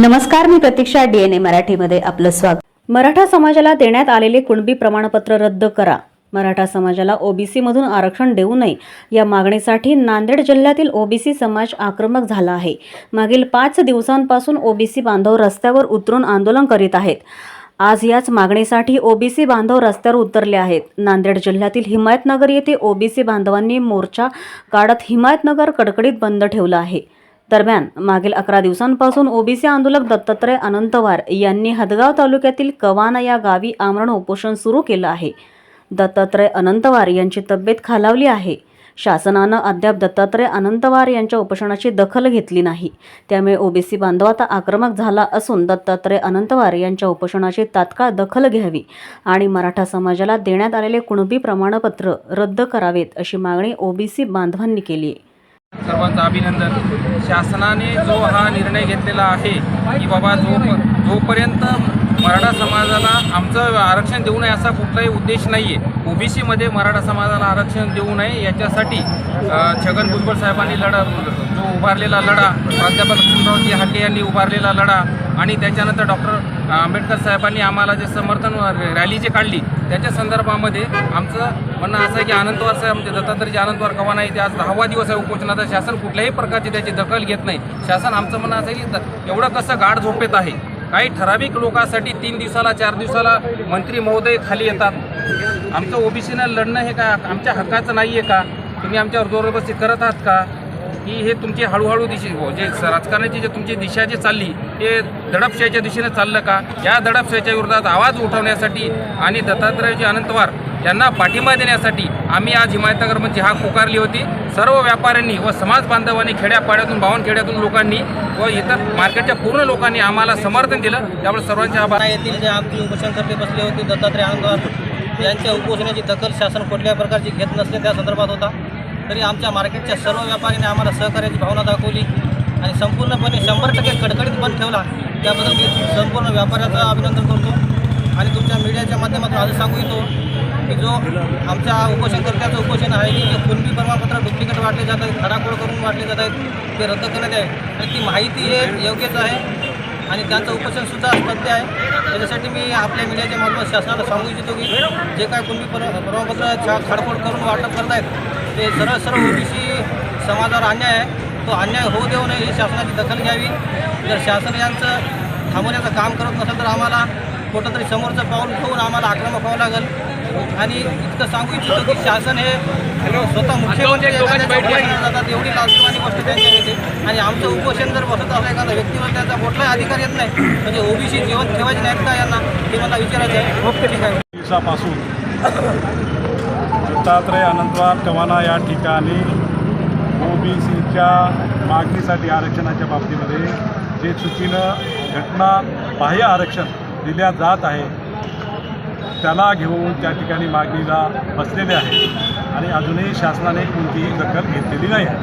नमस्कार मी प्रतीक्षा डीएनए मराठीमध्ये आपलं स्वागत. मराठा समाजाला देण्यात आलेले कुणबी प्रमाणपत्र रद्द करा. मराठा समाजाला ओबीसी मधून आरक्षण देऊ नये. या मागणीसाठी नांदेड जिल्ह्यातील ओबीसी समाज आक्रमक झाला आहे. मागील पाच दिवसांपासून ओबीसी बांधव रस्त्यावर उतरून आंदोलन करीत आहेत. आज याच मागणीसाठी ओबीसी बांधव रस्त्यावर उतरले आहेत. नांदेड जिल्ह्यातील हिमायतनगर येथे ओबीसी बांधवांनी मोर्चा काढत हिमायतनगर कडकडीत बंद ठेवलं आहे. दरम्यान मागील अकरा दिवसांपासून ओबीसी आंदोलक दत्तात्रय अनंतवार यांनी हदगाव तालुक्यातील कवाना या गावी आमरण उपोषण सुरू केलं आहे. दत्तात्रय अनंतवार यांची तब्येत खालावली आहे. शासनानं अद्याप दत्तात्रय अनंतवार यांच्या उपोषणाची दखल घेतली नाही. त्यामुळे ओबीसी बांधव आता आक्रमक झाला असून दत्तात्रय अनंतवार यांच्या उपोषणाची तात्काळ दखल घ्यावी आणि मराठा समाजाला देण्यात आलेले कुणबी प्रमाणपत्र रद्द करावेत अशी मागणी ओबीसी बांधवांनी केली आहे. सर्वांचं अभिनंदन. शासनाने जो हा निर्णय घेतलेला आहे की बाबा जो जोपर्यंत मराठा समाजाला आमचं आरक्षण देऊ नये असा कुठलाही उद्देश नाही आहे ओबीसीमध्ये मराठा समाजाला आरक्षण देऊ नये याच्यासाठी छगन भुजबळ साहेबांनी लढा जो उभारलेला लढा प्राध्यापक लक्ष्मीरावजी हाके यांनी उभारलेला लढा आणि त्याच्यानंतर डॉक्टर आंबेडकर साहेबांनी आम्हाला जे समर्थन रॅली जी काढली त्याच्या संदर्भामध्ये आमचं म्हणणं असं आहे की आनंदवार साहेब म्हणजे दत्तात्रयजी आनंदवार कवाना आहे ते आज दहावा दिवस आहे उपोषणाचा शासन कुठल्याही प्रकारची त्याची दखल घेत नाही. शासन आमचं म्हणणं असं आहे की एवढं कसं गाढ झोपेत आहे. काही ठराविक लोकांसाठी तीन दिवसाला चार दिवसाला मंत्री महोदय खाली येतात. आमचं ओबीसीनं लढणं हे का आमच्या हक्काचं नाही आहे का? तुम्ही आमच्यावर जोरबस्ती करत आहात का? की हे तुमची हळूहळू दिशे हो, जे राजकारणाची जे तुमची दिशा जी चालली ते दडपशाहीच्या दिशेनं चाललं का? या दडपशाहीच्या विरोधात आवाज उठवण्यासाठी आणि दत्तात्रयजी अनंतवार यांना पाठिंबा देण्यासाठी आम्ही आज हिमायतनगरमध्ये हा पुकारली होती. सर्व व्यापाऱ्यांनी व समाज बांधवांनी खेड्यापाड्यातून बावनखेड्यातून लोकांनी व इतर मार्केटच्या पूर्ण लोकांनी आम्हाला समर्थन दिलं. त्यामुळे सर्वांचे आभार. येथील जे आमची उपोषणकर्ते बसले होते दत्तात्रय अनंतवार यांच्या उपोषणाची दखल शासन कुठल्या प्रकारची घेत नसले त्या संदर्भात होता. तरी आमच्या मार्केटच्या सर्व व्यापाऱ्यांनी आम्हाला सहकार्याची भावना दाखवली आणि संपूर्णपणे शंभर टक्के कडकडीत बंद ठेवला. त्याबद्दल मी संपूर्ण व्यापाऱ्याचं अभिनंदन करतो आणि तुमच्या मीडियाच्या माध्यमातून आज सांगू इतो की जो आमच्या उपोषणकर्त्याचं उपोषण आहे की जे कुणबी प्रमाणपत्र डुप्लिकेट वाटले जात आहेत खडाखोड करून वाटले जात आहेत ते रद्द करण्यात आहे आणि ती माहिती हे योग्यच आहे आणि त्यांचं उपोषणसुद्धा सत्य आहे. त्याच्यासाठी मी आपल्या मीडियाच्या माध्यमात शासनाला सांगू इच्छितो की जे काय कुणबी प्रमाणपत्र खडखोड करून वाटप करत आहेत ते सरळ सरळ ओबीसी समाजावर अन्याय आहे. तो अन्याय होऊ देऊ नये ही शासनाची दखल घ्यावी. जर शासन यांचं थांबवण्याचं काम करत नसेल तर आम्हाला कुठंतरी तरी समोरचं पाऊल ठेवून आम्हाला आक्रमक व्हावं लागेल. आणि इतकं सांगू इच्छितो की शासन हे स्वतः मुख्यमंत्री जातात एवढी लाजवानी गोष्ट त्यांच्या येते आणि आमचं उपोषण जर बसत असलं एखादा व्यक्तीवर त्याचा कुठलाही अधिकार येत नाही म्हणजे ओबीसी जीवन ठेवायचे नाहीत का यांना हे मला विचारायचं आहे. ओके ठीक आहे. दिवसापासून दत्तात्रय अनंतवार कवाना या ठिकाणी ओबीसीच्या मागणीसाठी आरक्षणाच्या बाबतीमध्ये जे चुकीनं घटना बाह्य आरक्षण दिल्या जात आहे त्याला घेऊन त्या ठिकाणी मागणीला बसलेले आहे. आणि अजूनही शासनाने कोणतीही दखल घेतलेली नाही आहे.